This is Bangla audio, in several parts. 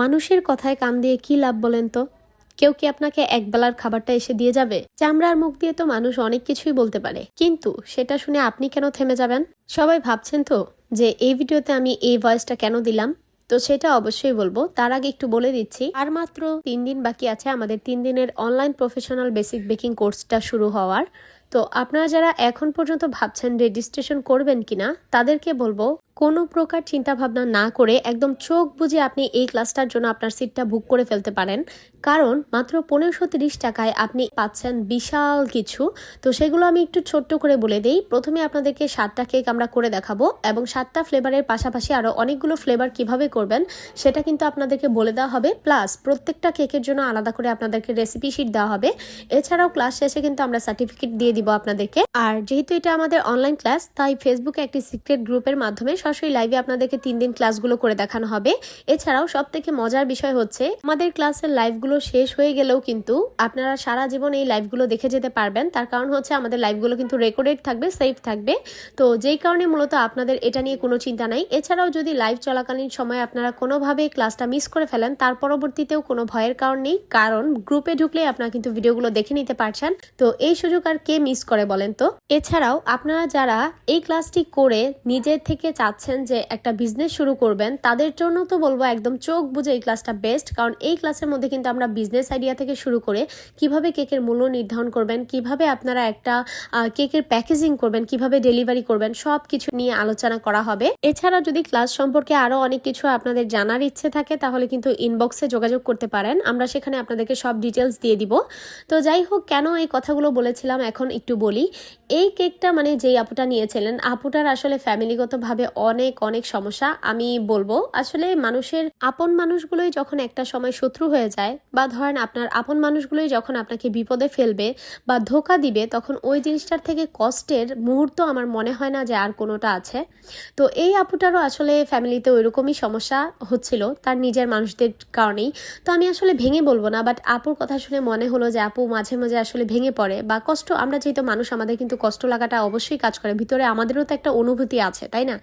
মানুষের কথায় কান দিয়ে কি লাভ বলেন তো? কেউ কি আপনাকে একবেলার খাবারটা এসে দিয়ে যাবে? চামড়ার মুখ দিয়ে তো মানুষ অনেক কিছুই বলতে পারে। কিন্তু সেটা শুনে আপনি কেন থেমে যাবেন? সবাই ভাবছেন তো যে এই ভিডিওতে আমি এই ভয়েসটা কেন দিলাম? তো সেটা অবশ্যই বলব। তার আগে একটু বলে দিচ্ছি, আর মাত্র তিন দিন বাকি আছে আমাদের তিন দিনের অনলাইন প্রফেশনাল বেসিক বেকিং কোর্সটা শুরু হওয়ার। তো আপনারা যারা এখন পর্যন্ত ভাবছেন রেজিস্ট্রেশন করবেন কিনা, তাদেরকে বলব কোনো প্রকার চিন্তা ভাবনা না করে একদম চোখ বুঝে আপনি এই ক্লাসটার জন্য আপনার সিটটা বুক করে ফেলতে পারেন। কারণ মাত্র পনেরোশো তিরিশ টাকায় আপনি পাচ্ছেন বিশাল কিছু। তো সেগুলো আমি একটু ছোট্ট করে বলে দিই। প্রথমে আপনাদেরকে সাতটা কেক আমরা করে দেখাবো এবং সাতটা ফ্লেভারের পাশাপাশি আরও অনেকগুলো ফ্লেভার কীভাবে করবেন সেটা কিন্তু আপনাদেরকে বলে দেওয়া হবে। প্লাস প্রত্যেকটা কেকের জন্য আলাদা করে আপনাদেরকে রেসিপি শিট দেওয়া হবে। এছাড়াও ক্লাস শেষে কিন্তু আমরা সার্টিফিকেট দিয়ে দিব আপনাদেরকে। আর যেহেতু এটা আমাদের অনলাইন ক্লাস তাই ফেসবুকে একটি সিক্রেট গ্রুপের মাধ্যমে সরাসরি লাইভে আপনাদেরকে তিন দিন ক্লাসগুলো করে দেখানো হবে। এছাড়াও সব থেকে মজার বিষয় হচ্ছে, আমাদের ক্লাসের লাইভগুলো শেষ হয়ে গেলেও কিন্তু আপনারা সারা জীবন এই লাইভগুলো দেখে যেতে পারবেন। তার কারণ হচ্ছে, আমাদের লাইভগুলো কিন্তু রেকর্ডেড থাকবে সেফ থাকবে। তো যেই কারণে মূলত আপনাদের এটা নিয়ে কোনো চিন্তা নাই। এছাড়াও যদি লাইভ চলাকালীন সময় আপনারা কোনোভাবে ক্লাসটা মিস করে ফেলেন, তার পরবর্তীতেও কোনো ভয়ের কারণ নেই। কারণ গ্রুপে ঢুকলে আপনারা কিন্তু ভিডিওগুলো দেখে নিতে পারছেন। তো এই সুযোগ আর কে মিস করে বলেন তো? এছাড়াও আপনারা যারা এই ক্লাসটি করে নিজের থেকে চাচ্ছেন যে একটা বিজনেস শুরু করবেন, তাদের জন্য তো বলব একদম চোখ বুঝে এই ক্লাসটা বেস্ট কারণ এই ক্লাসের মধ্যে কিন্তু আমরা বিজনেস আইডিয়া থেকে শুরু করে কীভাবে কেকের মূল্য নির্ধারণ করবেন, কীভাবে আপনারা একটা কেকের প্যাকেজিং করবেন, কীভাবে ডেলিভারি করবেন সব কিছু নিয়ে আলোচনা করা হবে। এছাড়া যদি ক্লাস সম্পর্কে আরও অনেক কিছু আপনাদের জানার ইচ্ছে থাকে, তাহলে কিন্তু ইনবক্সে যোগাযোগ করতে পারেন। আমরা সেখানে আপনাদেরকে সব ডিটেলস দিয়ে দিব। তো যাই হোক, কেন এই কথাগুলো বলেছিলাম, এখন একটু বলি। এই কেকটা মানে যেই আপুটা নিয়েছিলেন, আপুটার আসলে ফ্যামিলিগতভাবে অনেক অনেক সমস্যা আমি বলব। আসলে মানুষের আপন মানুষগুলোই যখন একটা সময় শত্রু হয়ে যায় বা ধরেন আপনার আপন মানুষগুলোই যখন আপনাকে বিপদে ফেলবে বা ধোকা দিবে, তখন ওই জিনিসটার থেকে কষ্টের মুহূর্ত আমার মনে হয় না যে আর কোনোটা আছে। তো এই আপুটারও আসলে ফ্যামিলিতে ওইরকমই সমস্যা হচ্ছিল, তার নিজের মানুষদের কারণেই। তো আমি আসলে ভেঙে বলব না বাট আপুর কথা শুনে মনে হলো যে আপু মাঝে মাঝে আসলে ভেঙে পড়ে বা কষ্ট, আমরা যেহেতু মানুষ, আমাদের কিন্তু কষ্ট লাগাটা অবশ্যই কাজ করে। ভিতরে আমাদেরও তো একটা অনুভূতি আছে, তাই না?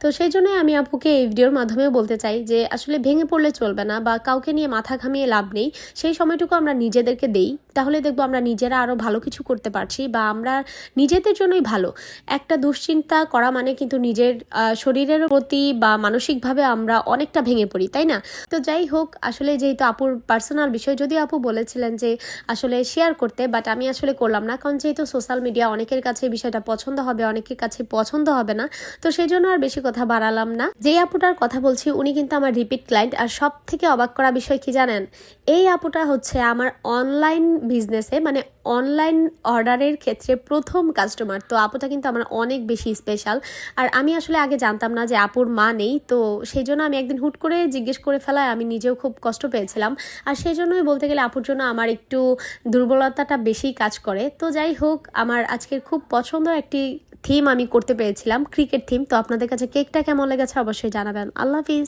তো সেই জন্যই আমি আপুকে এই ভিডিওর মাধ্যমেও বলতে চাই যে আসলে ভেঙে পড়লে চলবে না বা কাউকে নিয়ে মাথা ঘামিয়ে লাভ নেই। সেই সময়টুকু আমরা নিজেদেরকে দেই। তাহলে দেখব আমরা নিজেরা আরও ভালো কিছু করতে পারছি বা আমরা নিজেদের জন্যই ভালো। একটা দুশ্চিন্তা করা মানে কিন্তু নিজের শরীরের প্রতি বা মানসিকভাবে আমরা অনেকটা ভেঙে পড়ি, তাই না? তো যাই হোক, আসলে যেহেতু আপুর পার্সোনাল বিষয়, যদি আপু বলেছিলেন যে আসলে শেয়ার করতে বাট আমি আসলে করলাম না, কারণ যেহেতু সোশ্যাল মিডিয়া অনেকের কাছে বিষয়টা পছন্দ হবে, অনেকের কাছে পছন্দ হবে না, তো সেই জন্য আর বেশি কথা বাড়ালাম না। যে আপুটার কথা বলছি, উনি কিন্তু আমার রিপিট ক্লায়েন্ট আর সব থেকে অবাক করা বিষয় কি জানেন? এই আপুটা হচ্ছে আমার অনলাইন বিজনেসে মানে অনলাইন অর্ডারের ক্ষেত্রে প্রথম কাস্টমার তো আপুটা কিন্তু আমার অনেক বেশি স্পেশাল আর আমি আসলে আগে জানতাম না যে আপুর মা নেই, তো সেই জন্য আমি একদিন হুট করে জিজ্ঞেস করে ফেলায় আমি নিজেও খুব কষ্ট পেয়েছিলাম। আর সেই জন্যই বলতে গেলে আপুর জন্য আমার একটু দুর্বলতাটা বেশি কাজ করে। তো যাই হোক, আমার আজকের খুব পছন্দ একটি থিম আমি করতে পেরেছিলাম ক্রিকেট থিম তো আপনাদের কাছে কেকটা কেমন লেগেছে অবশ্যই জানাবেন। আল্লাহ হাফিজ।